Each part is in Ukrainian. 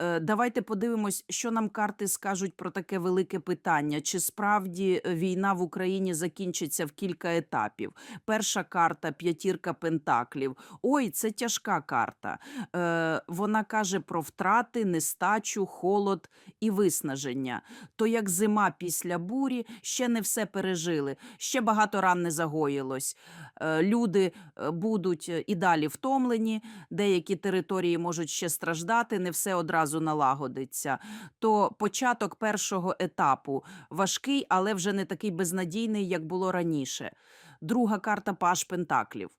Е, Давайте подивимось, що нам карти скажуть про таке велике питання. Чи справді е, війна в Україні закінчиться в кілька етапів? Перша карта п'ятірка пентаклів. Ой, це тяжка карта. Е, Вона каже про втрати, нестачу, холод і виснаження. То як зима після бурі, ще не все пережили, ще багато ран не загоїлось. Е, Люди е, будуть і далі втомлені, деякі території можуть ще страждати, не все одразу налагодиться. То початок першого етапу важкий, але вже не такий безнадійний, як було раніше. Друга карта Паш Пентаклів.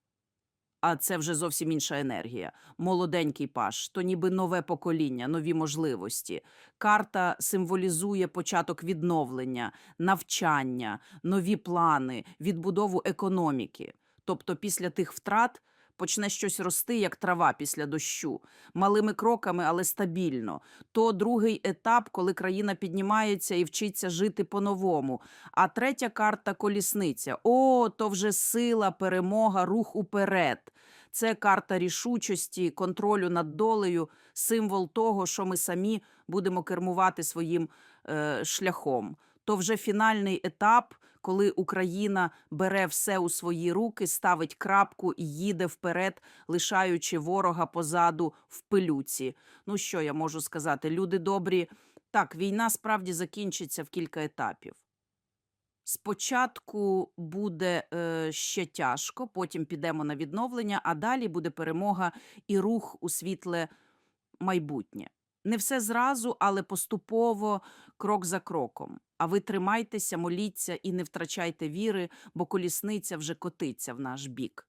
А це вже зовсім інша енергія. Молоденький паш, то ніби нове покоління, нові можливості. Карта символізує початок відновлення, навчання, нові плани, відбудову економіки. Тобто після тих втрат почне щось рости, як трава після дощу, малими кроками, але стабільно. То другий етап, коли країна піднімається і вчиться жити по-новому. А третя карта колісниця. О, то вже сила, перемога, рух уперед. Це карта рішучості, контролю над долею, символ того, що ми самі будемо кермувати своїм е, шляхом. То вже фінальний етап, коли Україна бере все у свої руки, ставить крапку і їде вперед, лишаючи ворога позаду в пилюці. Ну що я можу сказати? Люди добрі. Так, війна справді закінчиться в кілька етапів. Спочатку буде е, ще тяжко, потім підемо на відновлення, а далі буде перемога і рух у світле майбутнє. Не все зразу, але поступово, крок за кроком. А ви тримайтеся, моліться і не втрачайте віри, бо колісниця вже котиться в наш бік.